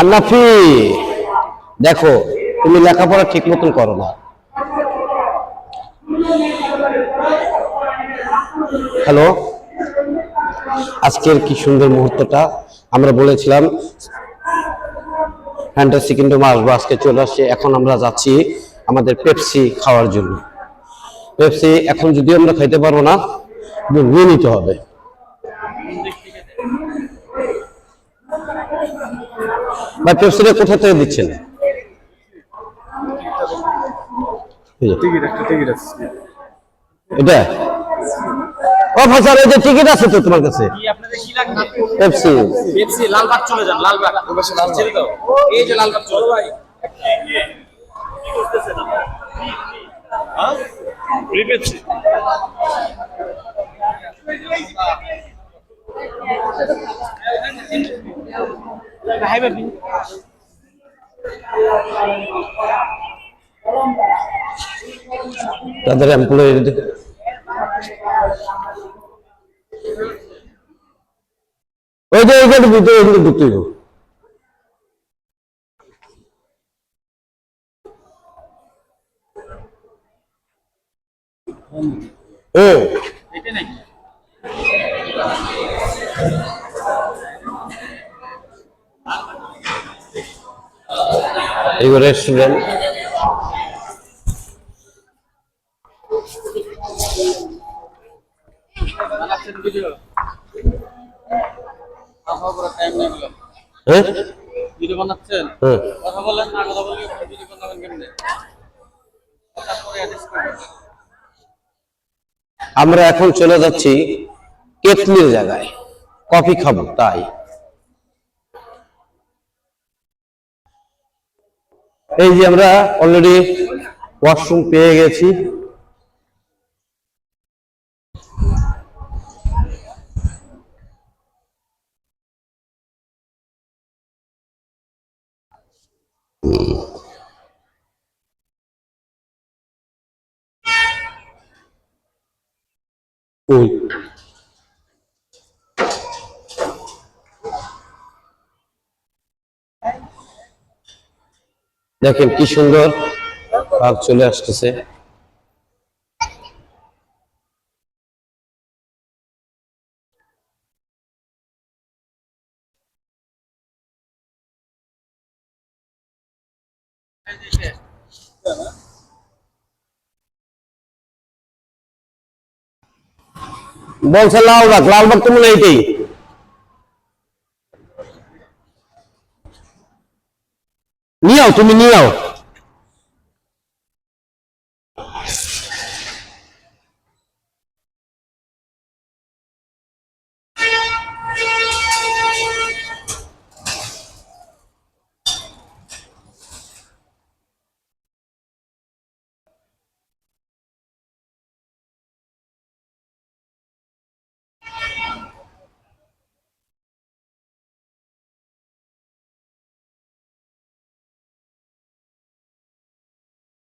আল্লাফি দেখো, তুমি লেখাপড়া ঠিক মতন করো না। হ্যালো আজকের কি সুন্দর মুহূর্তটা? আমরা বলেছিলাম ফ্যান্টাসি কিংডম আসব, আজকে চলে আসছে। এখন আমরা যাচ্ছি আমাদের পেপসি খাওয়ার জন্য। পেপসি এখন যদিও আমরা খাইতে পারব না, কিন্তু নিয়ে নিতে হবে। ভাই পেপসিটা কোথা থেকে দিচ্ছেন? এটা? ও ফাসার এই যে টিকিট আছে তো তোমার কাছে? কি আপনাদের পেপসি। পেপসি লালবাগ চলে যান লালবাগ ছেড়ে দাও। এই যে লালবাগ চলো ভাই পেপসি হাই বাবি তাদের এমপ্লয়ি ওই যে ওইখানে ভিতরে ওখানে ঢুকতে। হুম এটা নাকি? অ্যাড্রেস করবেন আমরা এখন চলে যাচ্ছি কেতলির জায়গায়। কফি খাব তাই। এই যে আমরা অলরেডি ওয়াশরুম পেয়ে গেছি। ওই দেখেন কি সুন্দর ভাব চলে আসতেছে। বলছে লালবাগ লালবাগ তো মনে হয় এইটাই নিয়ে তুমি নিয়ে আও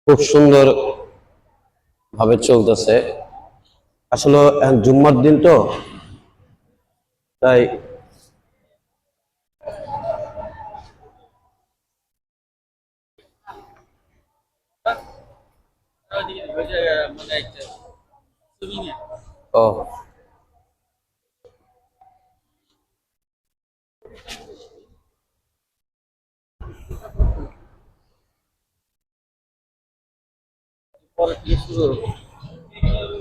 খুব সুন্দর ভাবে চলতেছে আসলে জুম্মার দিন তো তাই মানে ও পরে থেকে শুরু হবে